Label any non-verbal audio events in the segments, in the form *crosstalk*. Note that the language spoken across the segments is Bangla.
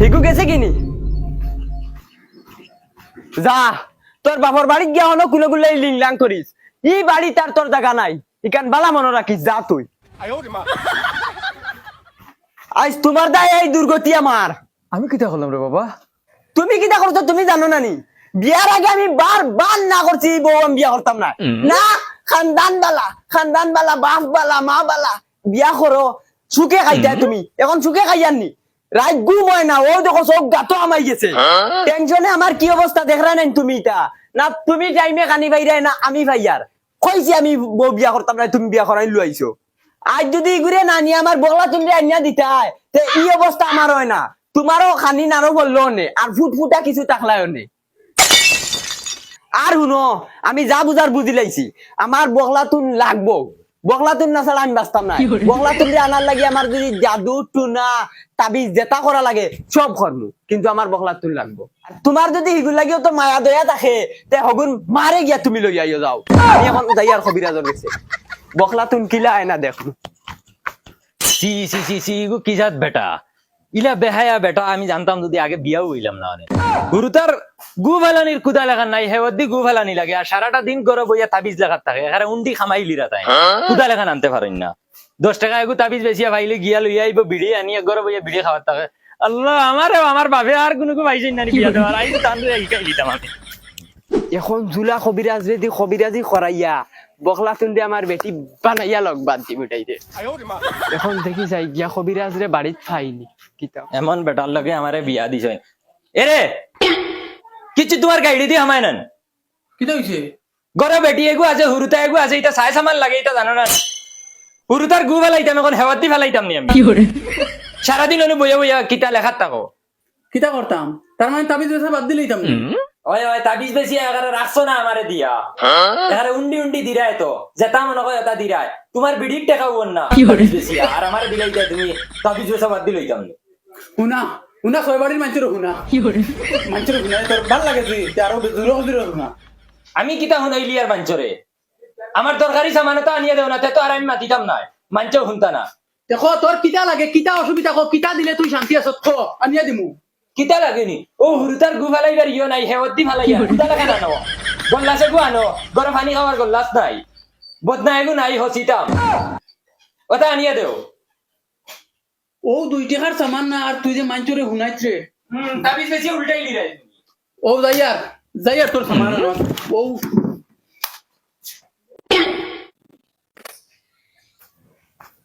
হিগু গেছে কিনি? যা তোর বাপর বাড়ি গিয়া হলো কুলে কুলে লিংলাং করিস। ই বাড়ি তার তোর জায়গা নাই। ইকান বালা মনে রাখিস যা তুই। আজ তোমার দায় এই দুর্গতি আমার। আমি কিতা করলাম রে বাবা? তুমি কিটা করছ তুমি জানো না নি? বিয়ার আগে আমি বার বার না করছি বউ আমি বিয়া করতাম না। না খানদান বালা খানদান বালা বাপ বালা মা বালা বিয়া করো সুখে খাইতা তুমি। এখন সুখে খাইয়াননি। রাত ঘুম হয় না ও দেখো সব গাতো আমাই গেছে। টেনশনে আমার কি অবস্থা দেখরা নাই তুমি ইটা না তুমি টাইমে কানি ভাইরা না আমি ভাইয়ার কইছি আমি বউ বিয়া করতাম না তুমি বিয়া করাই লুয়াইছো আজ যদি ঘুরে না নিয়ে আমার বগলা তুমি আনিয়া দিতা তে এই অবস্থা আমার হয় না। তোমারও খানি নারো বলল নে আর ফুটফুটা কিছু তাকলায় নে। আর শুনো আমি যা বুঝার বুঝি লাইছি আমার বগলা তুন লাগবো। বগলা তুন না ছাড়া আমি বাঁচতাম না। বগলা তুন দিয়ে আনার লাগে আমার যদি জাদু টুনা তাবিজ জেতা করা লাগে সব কর্ম। কিন্তু আমার লাগবো। তোমার যদি হিগুল লাগিও তো মায়া দয়া থাকে তে হগুন মারে গিয়া তুমি লই আইও যাও। আমি এখন যাই আর কবিরাজর গেছে বগলা তুন কিলা আয় না দেখো সি সি সি সি কি জাত বেটা? ইলা বেহায়া বেটা আমি জানতাম যদি আগে বিয়াও হইলাম না অনেক গুরু তার গু ফেলানির কুদা লাগান নাই হেওয়ার দি গু ফেলানি লাগে আর সারাটা দিন গরম বইয়া তাবিজ লাগাত থাকে। এখানে উন্ডি খামাই লিরা তাই। কুদা লেখান আনতে পারেন না। দশ টাকা এগু তাবিজ বেশিয়া ভাইলে গিয়া লইয়া আইব বিড়ি আনিয়া গরম বইয়া বিড়ি খাওয়ার থাকে। আল্লাহ আমার আমার বাবে আর কোনো কো পাইছেন না বিয়া দেওয়ার আই তো তান শিকাই দিতাম আমি। এখন জুলা কবিরাজ রেদি কবিরাজি করাইয়া বকলা তুন্দি আমার বেটি বানাইয়া লগ বাদ দি। মিটাইতে এখন দেখি যাই গিয়া কবিরাজ রে বাড়িত ফাইনি কিতা এমন বেটার লগে আমারে বিয়া দিছ। এরে কিছু তোমার গাইডি দিয়ে হামায় নেন। কিতা হইছে? গরে বেটি এগু আছে হুরুতা এগু আছে এটা চাই সামান লাগে এটা জানো না হুরুতার গু ফেলাইতাম এখন হেওয়াত দি ফেলাইতাম নি আমি। সারাদিন অনু বইয়া বইয়া কিতা লেখাত থাকো। কিতা করতাম তার মানে তাবিজ বেসা বাদ দিলেই তাম ওই ওই তাবিজ বেশি এগারে রাখছো না আমারে দিয়া। এগারে উন্ডি উন্ডি দিরায় তো। যেটা মনে হয় এটা দিরায় তোমার বিড়ির টাকা না আর আমারে দিলাই তুমি তাবিজ বেসা বাদ দিলই তাম শুনা শুনা ছয় বাড়ির মানুষের শুনা মানুষের শুনা তোর ভালো লাগে তুই তে আরও দূর দূর শুনা আমি কিতা শুনাইলি আর মাঞ্চরে আমার তরকারি সামানে তো আনিয়ে দেও না তে তো আর আমি মাতিতাম না মাঞ্চও শুনতা না। দেখো তোর কিতা লাগে কিতা অসুবিধা কো কিতা দিলে তুই শান্তি আছ থ আনিয়া দিমু। কিতা লাগেনি ও হুরুতার গু ফালাইবার ইয়ে নাই হেওয়াত দি ফালাই কিতা লাগে না নো? গল্লাসে গু আনো গরম পানি খাওয়ার গল্লাস নাই। বদনা এগু নাই হসিতাম ওটা আনিয়ে দেও। ও দুই টাকার সামান না আর তুই যে মানুষরে শুনাইছে হুম তাবিজ বেশি উল্টাই লিরে ও যাইয়ার যাইয়ার তোর সামান। ও।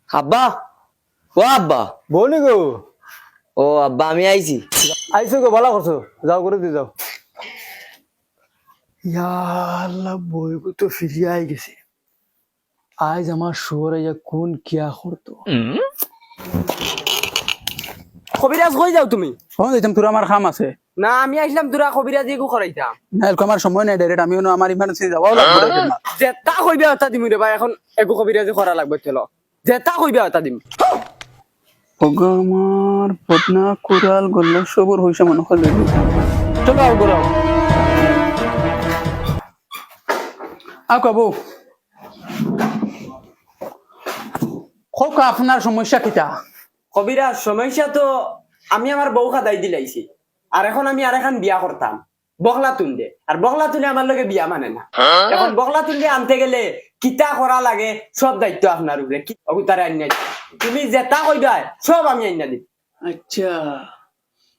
আব্বা ও আব্বা। বলি গো। ও আব্বা আমি আইছি। আইসো গো ভালো করছ। যাও করে দিয়ে যাও। ইয়াল্লা বইগু তো ফিরিয়ে আই গেছে। আজ আমার শুয়ার আইয়া কোন কিয়া করতো। কবিরাজ কই যাও তুমি। শোন যাইতাম তোর আমার খাম আছে। না আমি আইছিলাম তোরা কবিরাজ এগু করাইতাম। না এরকম আমার সময় নাই ডাইরেক্ট আমিও আমার ইমার্জেন্সি যাওয়াও লাগবে। যেটা কইবা ওটা দিমু রে ভাই এখন এগু কবিরাজি করা লাগবে চলো। যেটা কইবা ওটা দিম। আমার পদনা কোরাল গল্লা সবর হইছে মনে লইলি। চলো আও গরাও আও কাবু। হোক আপনার সমস্যা কিটা? কবিরাজ সমস্যা তো আমি আমার বউ খাদাই দিলাইছি। আর এখন আমি আর এখন বিয়া করতাম। বগলা তুন্দে। আর বগলা তুলে আমার লগে বিয়া মানে না। এখন বগলা তুলে আনতে গেলে কিতা করা লাগে সব দায়িত্ব আপনার উপরে। কি অগুতারে আনিয়া। তুমি যেটা কইবা সব আমি আনিয়া দিম আচ্ছা।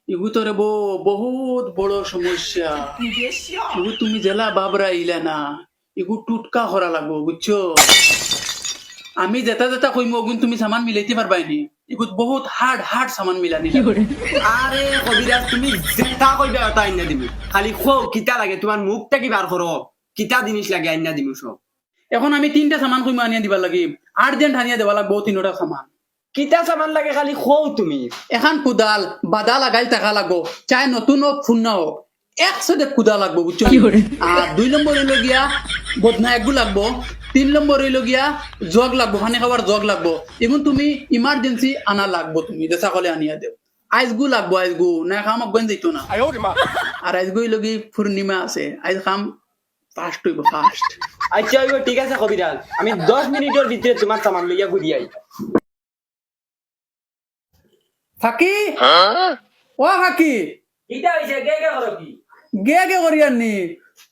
ইগু তোরে বো বহুত বড় সমস্যা। ইগু তুমি জেলা বাবরা ইলা না। ইগু টুটকা করা লাগবো বুঝছ? আমি যেটা যেটা কইম ওগুন তুমি সামান মিলাইতে পারবাইনি ইগুত বহুত হার্ড হার্ড সামান মিলানি। আরে কবিরাজ তুমি যেটা কইবা ওটা আনিয়া দিবি খালি খো কিতা লাগে তোমার মুখটা কি বার করো কিতা জিনিস লাগে আইনা দিমু সব এখন আমি তিনটা সামান কইম আনিয়া দিবা লাগি। আর্জেন্ট আনিয়া দেবা লাগবো তিনটা সামান। কিতা সামান লাগে খালি খো তুমি। এখন কুদাল বাদা লাগাই টাকা লাগবো। চাই নতুন হোক ফুন্না হোক একসাথে কুদা লাগবো বুঝছ আর দুই নম্বর হইল গিয়া বদনা একগু লাগবো। তিন নম্বর হইল গিয়া জগ লাগবো পানি খাবার জগ লাগবো। এখন তুমি ইমার্জেন্সি আনা লাগবো তুমি যে সকলে আনিয়া দেও। আইসগু লাগবো আইসগু না খাম অজ্ঞান যাইতো না। আর আইসগু হইল কি পূর্ণিমা আছে আইস খাম ফাস্ট হইব ফাস্ট আচ্ছা হইব ঠিক আছে কবিরাজ। আমি দশ মিনিটের ভিতরে তোমার সামান লইয়া ঘুরি আই। ফাঁকি? ও কাকি কিটা হইছে? গে গে করো কি? গে গে করিয়ার নি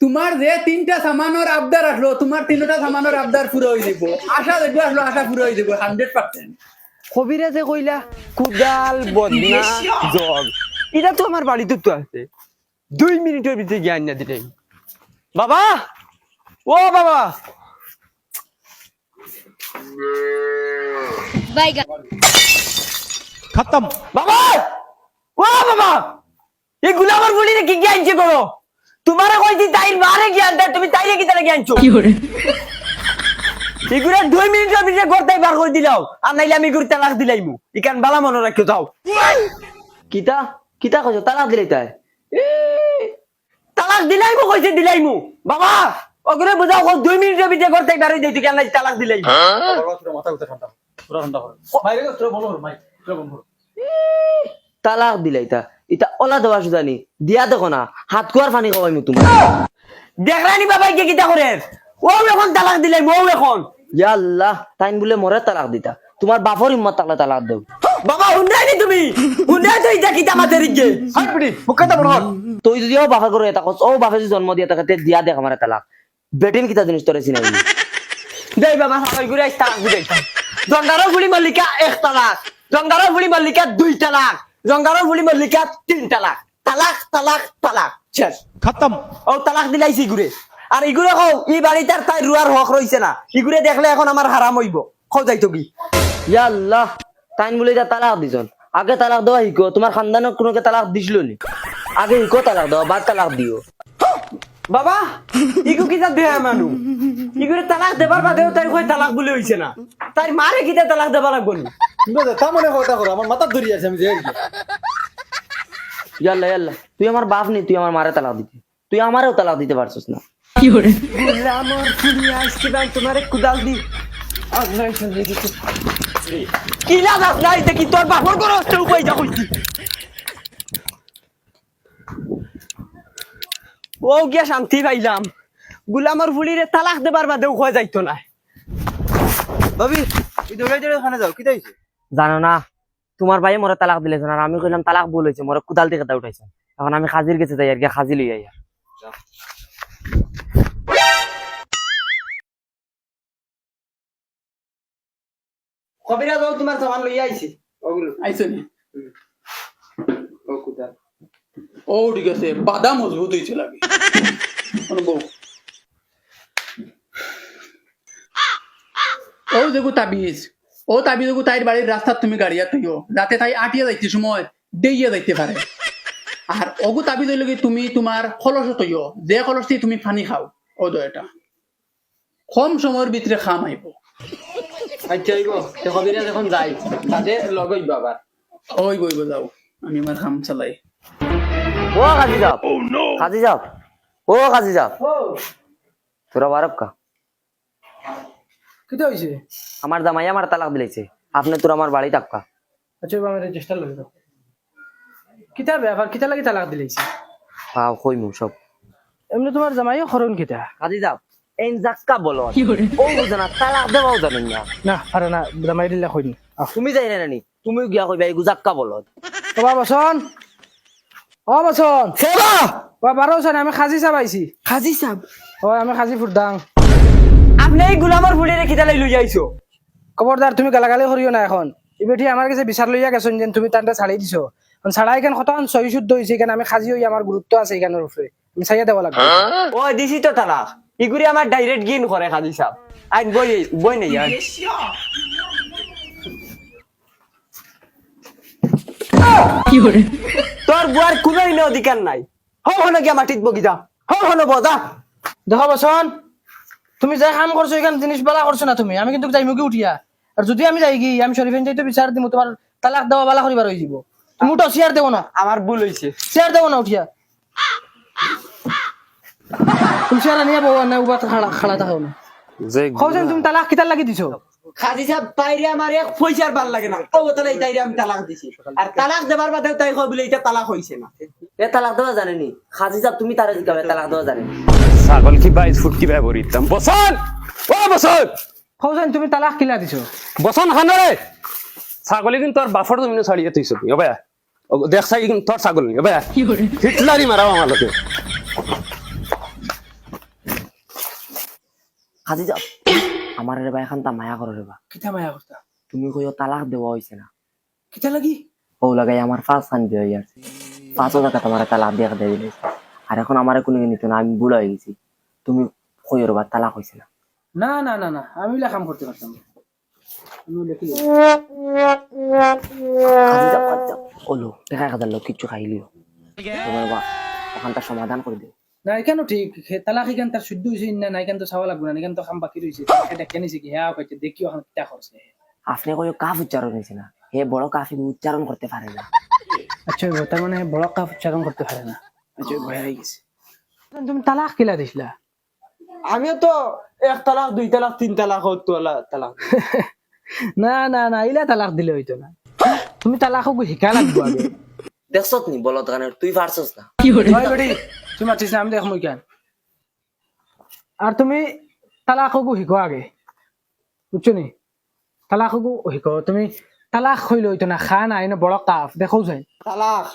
তোমার যে তিনটা সামানের আবদার আসলো তোমার তিনটা সামানের আবদার পুরো হয়ে যাব। আশা দেখব আসলো আশা পুরো হয়ে যাব হান্ড্রেড পার্সেন্ট কবিরা যে কইলা কুদাল বদনা জগ এটা তো আমার বাড়িতে তো আছে। দুই মিনিটের ভিতরে জ্ঞান না দিলে। বাবা! ও বাবা! Baiga. বাবা! ও বাবা! এই গুলাবার বলি কি জ্ঞানছে করো? তোমারে কইছি তাই মারে জ্ঞান দেয় তুমি তাইলে কি তাহলে জ্ঞানছো এগুলা দুই মিনিটের ভিতরে গড়তাই বার করে দিলাও আর নাইলে আমি এগুলো তালাক দিলাইমু। ইকান বালা মনে রাখো যাও। কিতা? কিতা কইছো? তালাক দিলাই তাই? তালাক দিলাইমু কইছে দিলাইমু। বাবা ওগুলো বুঝাও দুই মিনিটের ভিতরে গড়তাই বার হয়ে দিই তুই কেন তালাক দিলাইমু? তালাক দিলাই তা। ইতা ওলা দেওয়া সুদানি দিয়া দেখো না, হাত কুয়ার পানি খাওয়াইমু তোমার দেখরানি বাবা কে কিতা করে ও এখন তালাক দিলাইমু ও এখন। বলে মরে তালাক দিতা। তোমার বাপর থাকলে তালাক বাবা হুন্ডাইনি তুমি? ইটা কিতা রিগে হাই বড় তুই যদি ও বাপা করে এটা কস ও বাপে জন্ম দিয়া থাকে তে দিয়া দেখ আমার তালাক। বেটিন কিতা জিনিস তোরে চিনাই দেই বাবা ঘুরে আইস তালাক জঙ্গারও গুলি মল্লিকা এক তালাক। জঙ্গারও গুলি মল্লিকা দুই তালাক। জঙ্গারও গুলি মল্লিকা তিন তালাক। তালাক তালাক তালাক। শেষ। খতম। ও তালাক দিলাইছি ঘুরে আর ইগুরে কও ই বাড়িটার তাই রুয়ার হক রইছে না। ইগুরে দেখলে এখন আমার হারাম হইব। খাও যাইতো কি ইয়া আল্লাহ তাইন বলে এটা তালাক দিছন আগে তালাক দেওয়া শিকো তোমার খানদানত কোনোকে তালাক দিছিল নি? আগে শিকো তালাক দেওয়া বাদ তালাক দিও। বাবা ইগু কিতা দেয়া মানু ইগুরে তালাক দেবার বাদেও তাই কই তালাক বলে হইছে না। তাই মারে কিতা তালাক দেবা লাগবো নি? তা মনে কথা করো আমার মাথা ধরি আছে আমি যে ইয়াল্লা ইয়াল্লা তুই আমার বাপ নি তুই আমার মারে তালাক দিতে। তুই আমারেও তালাক দিতে পারছিস না। আমার ফুলি আসছে ভাই তোমারে কুদাল দি। আল্লাহ সাথে কিছু কি লাগাস নাই দেখি তোর বাপর করে হচ্ছে উপায় যা কইছি। ও গিয়া শান্তি পাইলাম। গুলামর ফুলিরে তালাক দেবার বাদেও হয়ে যাইতো না। ভাবি দৌড়াই দৌড়াই ওখানে যাও কি হয়েছে জানো না তোমার ভাই মরে তালাক দিলে আর আমি কইলাম তালাক ভুল হয়েছে মরে কুদাল থেকে তা উঠাইছে। এখন আমি খাজির গেছে যাই আর কি খাজি লই আই আর। কবিরা যাও তোমার সামান লইয়া আইছি। ওগুলো আইসো নি? ও কুদাল। ও ঠিক আছে বাদা মজবুত হয়েছে লাগে। শোনো ও দেখো তাবিজ ও তাবিজ দেখো তাইর বাড়ির রাস্তা তুমি গাড়িয়া তুইও। যাতে তাই আটিয়া যাইতে সময় দেইয়া যাইতে পারে। আর অগু হইলে কি তুমি তোমার খলস তৈও যে খলস দিয়ে তুমি পানি খাও ও দো এটা। কম সময়ের ভিতরে খাম আইব। আচ্ছা কবিরা যখন যাই ওই বই যাও আমি আমার খাম চালাই। ও খাজি যাও খাজি যাও ও। খাজি যাও তোরা বারব কা? কি হয়েছে আমার জামাই আমার তালাক দিলাইছে। আপনি তোর আমার বাড়ি তাপকা আচ্ছা এবার আমি রেজিস্টার লই দাও কিতা ব্যাপার? কিতা লাগি তালাক দিলাইছি? পাও কইমু সব। এমনি তোমার জামাইও খরণ কিতা? খাজি যাও। এন জাক্কা বলো। ও বুঝে না তালাক দেওয়াও জানেন না। না পারে না জামাই দিলে কইন তুমি যাই না নানি তুমিও গিয়া কইবা এই জাক্কা বলো। বাবা বসন ও বসন সেবা ও বারো আমি খাজি চাবাইছি খাজি সাব ও আমি খাজি ফুরদাং আপনি এই গুলামর ফুলিরে কিতা লাই লই আইছো খবরদার তুমি গালাগালি করিও না এখন। এবেটি আমার কাছে বিচার লইয়া গেছেন যেন তুমি তান্টা ছাড়াই দিছো। ছাড়াই কেন কতক্ষণ সহি শুদ্ধ হয়েছে এখানে আমি খাজি হই আমার গুরুত্ব আছে এখানের উপরে আমি চাইয়া দেওয়া লাগবে ও দিছি তো তালাক ইগুরি আমার ডাইরেক্ট গিন করে খাজি সাব আইন বই বই নেই আর তোর বুয়ার কোনো অধিকার নাই। হো হনো গিয়া মাটিত বগিদা। হো হনো বদা দেখো বসন তুমি যাই কাম করছ এখানে জিনিস বালা করছ না তুমি। আমি কিন্তু যাই মুখে উঠিয়া। আর যদি আমি যাই গিয়ে আমি শরীফেন যাইতে বিচার দিব তোমার তালাক দেওয়া বালা করিবার হয়ে যাব তুমি উঠো চেয়ার দেবো না। আমার ভুল হয়েছে চেয়ার দেবো না উঠিয়া। তুমি চেয়ার আনিয়া বউ না উবা খাড়া খাড়া থাকো না। তুমি তালাক কিতার লাগি দিছো? খাজি সাহেব তাইরে আমার এক পয়সার ভালো লাগে না। ও তাহলে আমি তালাক দিছি। আর তালাক দেবার বাদে তাই কই বলে এটা তালাক হইছে না। এ তালাক দেওয়া জানেনি। খাজি তুমি তারে জিকাবে তালাক দেওয়া ছাগল কি বাইশ ফুট কি বাই বসন! ও বসন! তুমি তালাক কিলা দিছো? বসন খানরে ছাগলী কিন্তু তোর বাফর তুমি ছাড়িয়ে তুইছ কি হবে দেখছাই তোর ছাগল। হিটলারই মারাও আমার লোকে। কাজে যাও আমার রে বা এখন তা মায়া করো রে বা কিতা মায়া করতা তুমি কইও তালাক দেওয়া হয়েছে না। কিতা লাগি? ও লাগাই আমার ফার্স্ট খান হয়ে যাচ্ছে পাঁচও টাকা তোমার তালাক দিয়ে দিয়ে দিলে। আর এখন আমার কোনো নিত না আমি বুড়া হয়ে গেছি। তুমি কইও রে বা তালাক হয়েছে না। না না না না আমি কাম করতে পারতাম ওলো দেখা এক লোক কিচ্ছু খাইলিও তোমার বা ওখানটা সমাধান করে দিও না এখান ঠিক। তালাক এখান তার শুদ্ধ হয়েছে না না এখান তো চাওয়া লাগবে না এখান তো কাম বাকি রয়েছে এটা কেন কি হ্যাঁ কইতে দেখিও এখন কিতা করছে। আপনি কইও কাফ উচ্চারণ হয়েছে না। হে বড় কাফি উচ্চারণ করতে পারে না। আচ্ছা গো, তার মানে বড় কাপ উচ্চারণ করতে পারে না। আচ্ছা ভয় হয়ে গেছে। তুমি তালাক কিলা দিছিলা? আমিও তো এক তালাক দুই তালাক তিন তালাক তালাক *laughs* না না না ইলা তালাক দিলে হইতো না। তুমি তালাক শিকা লাগবো আগে। দেখছত নি বলত গানের তুই পারছস না। হয় বেটি তুমি মাতিস না আমি দেখ মই কেন আর তুমি তালাককো শিকো আগে। বুঝছো নি তালাককো শিকো তুমি তালাক হইলে হইতো না খা নাই না বড় কাফ দেখো যাই তালাক?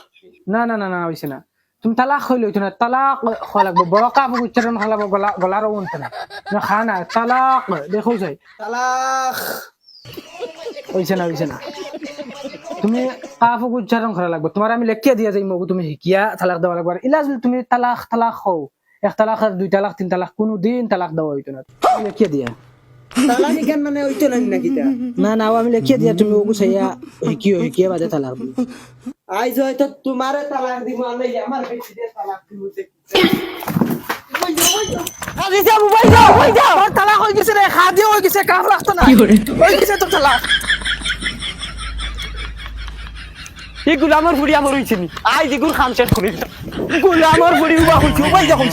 না না না না হইছে না। তুমি তালাক হইলে হইতো না তালাক হওয়া লাগবো বড় কাফ উচ্চারণ হওয়া লাগবো গলা গলারও উনতে না। না খা না তালাক দেখো যাই তালাক। হইছে না হইছে না? তুমি কাফক উচ্চারণ করা লাগবে। তোমার আমি লেখিয়া দিয়া যাই মগু তুমি শিকিয়া তালাক দেওয়া লাগবে। ইলা যদি তুমি তালাক তালাক হও। এক তালাক আর দুই তালাক তিন তালাক কোনো দিন তালাক দেওয়া হইতো না। তুমি লেখিয়া দিয়া। মানে ওইতো না না না আমি লেখিয়া দিয়া তুমি ওগু চাইয়া শিকিও শিকিয়া বাদে তালাক দিও আইজ হয়তো তোমারে তালাক দিব আমি আমার বেশি দিয়ে তালাক দিব আজি যা মোবাইল যাও মোবাইল যাও। তালাক হয়ে গেছে রে খা দিয়ে গেছে কাফ লাগতো না। হয়ে গেছে তো তালাক। এই গুলামর বুড়ি আমার হইছিনি আই দিগুর খাম শেষ করি গুলামর বুড়ি উবা হইছি উবাই যখন